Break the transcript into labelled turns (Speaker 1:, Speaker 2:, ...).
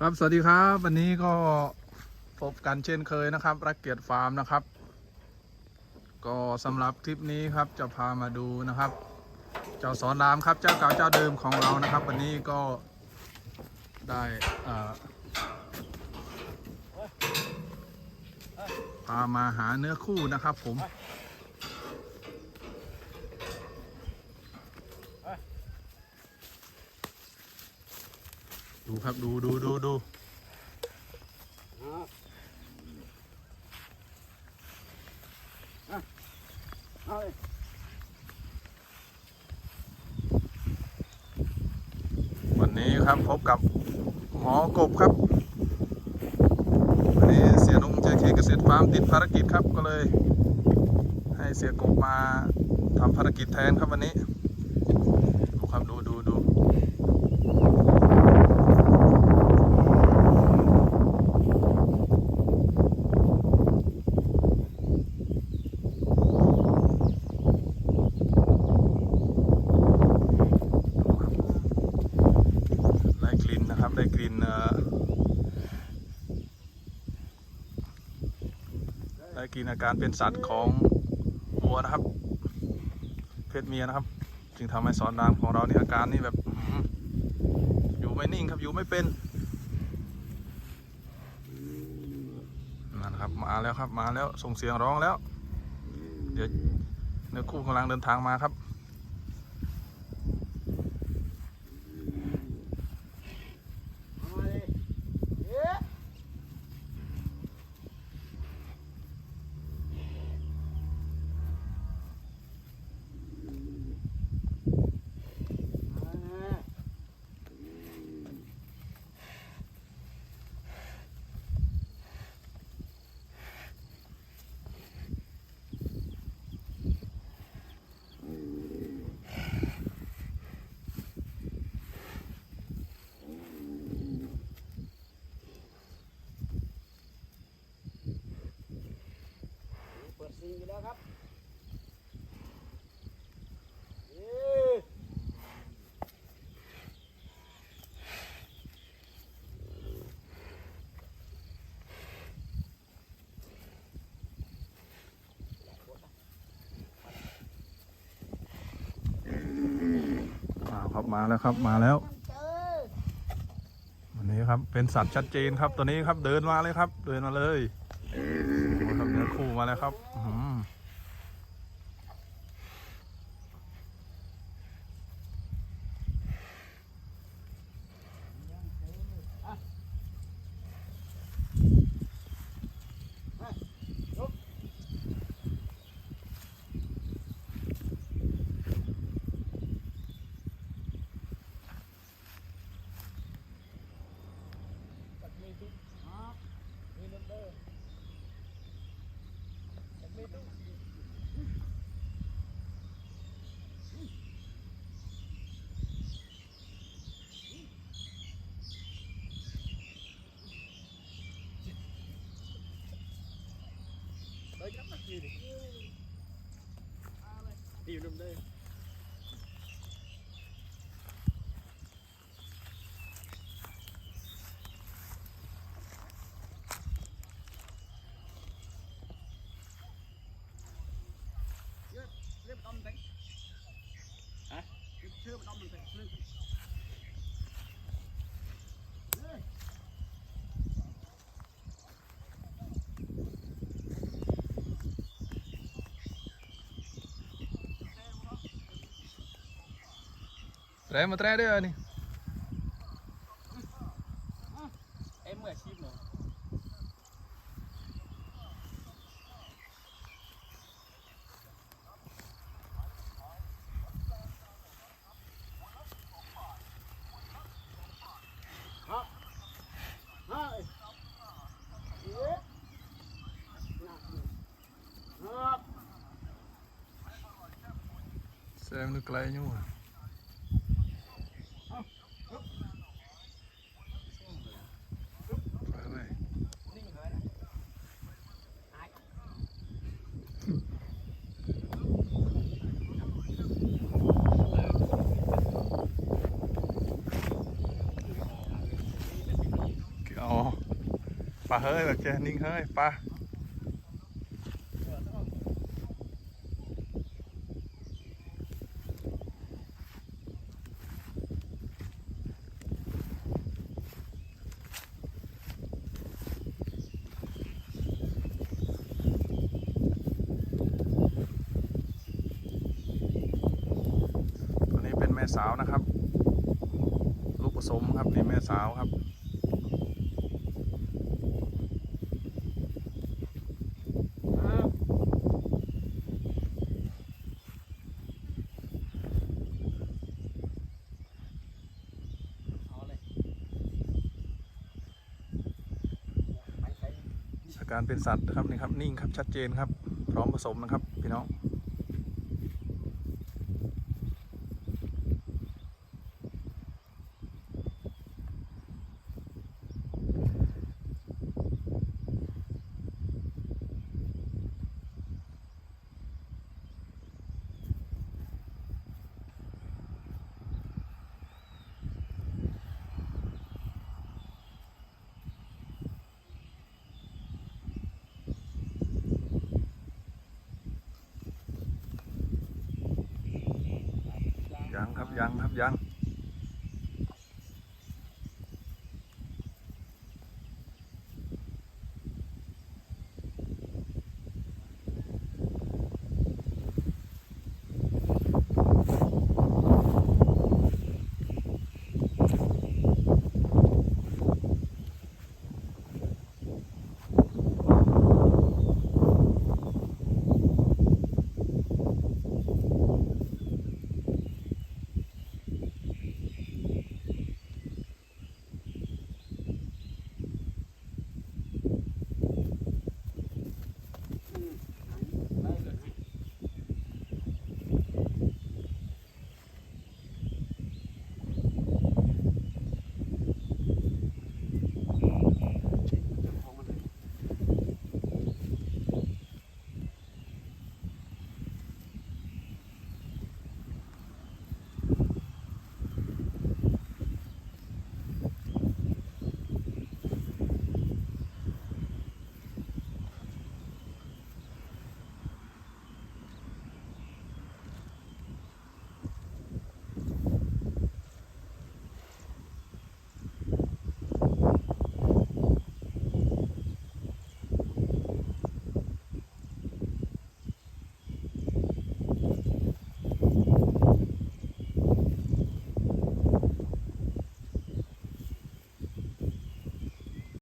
Speaker 1: ครับสวัสดีครับ วันนี้ก็พบกันเช่นเคยนะครับ รักเกียรติฟาร์มนะครับ ก็สำหรับคลิปนี้ครับจะพามาดูนะครับ เจ้าสอนรามครับเจ้าเก่าเจ้าเดิมของเรานะครับ วันนี้ก็ได้พามาหาเนื้อคู่นะครับผม ดูครับดูดูดูดู
Speaker 2: เอาเลย
Speaker 1: วันนี้ครับพบกับหมอกบครับ วันนี้เสียนงเจเคเกษตรฟาร์มติดภารกิจครับก็เลย ให้เสียกบมาทำภารกิจแทนครับวันนี้ ดูครับดูดูดูได้กลิ่นนะครับ ได้กลิ่นเอ่อได้กลิ่นอาการเป็นสัตว์ของวัวนะครับ เพศเมียนะครับ จึงทำให้สอนรามของเรานี่อาการนี่แบบอยู่ไม่นิ่งครับอยู่ไม่เป็นนั่นครับมาแล้วครับมาแล้วส่งเสียงร้องแล้ว เดี๋ยวเนื้อคู่กำลังเดินทางมาครับ
Speaker 2: เอาเลยเอ๊ะเอาเลย เปิดซิงอยู่แล้วครับเอ๊ะ
Speaker 1: มา ครับมาแล้วครับมาแล้ววันนี้ครับเป็นสัตว์ชัดเจนครับตัวนี้ครับเดินมาเลยครับ เดินมาเลยครับเนื้อคู่มาแล้วครับ
Speaker 2: đi. Đi nằm đây.
Speaker 1: แตรมาแตรได้เลยนี่
Speaker 2: Em mời chim rồi. Hả? Hả? Ế. Hả?
Speaker 1: แซมนึกไกลอยู่อะไปเลย
Speaker 2: Ninh rồi đấy. Ai?
Speaker 1: ปลาเฮ้ยแบบแกนิ่งเฮ้ยปลาตัวนี้เป็นแม่สาวนะครับ ลูกผสมครับนี่แม่สาวครับ
Speaker 2: เอาเลยไปใช้
Speaker 1: อา การเป็นสัตว์นะครับนี่ครับนิ่งครับชัดเจนครับ พร้อมผสมนะครับ พี่น้อง ยังครับยัง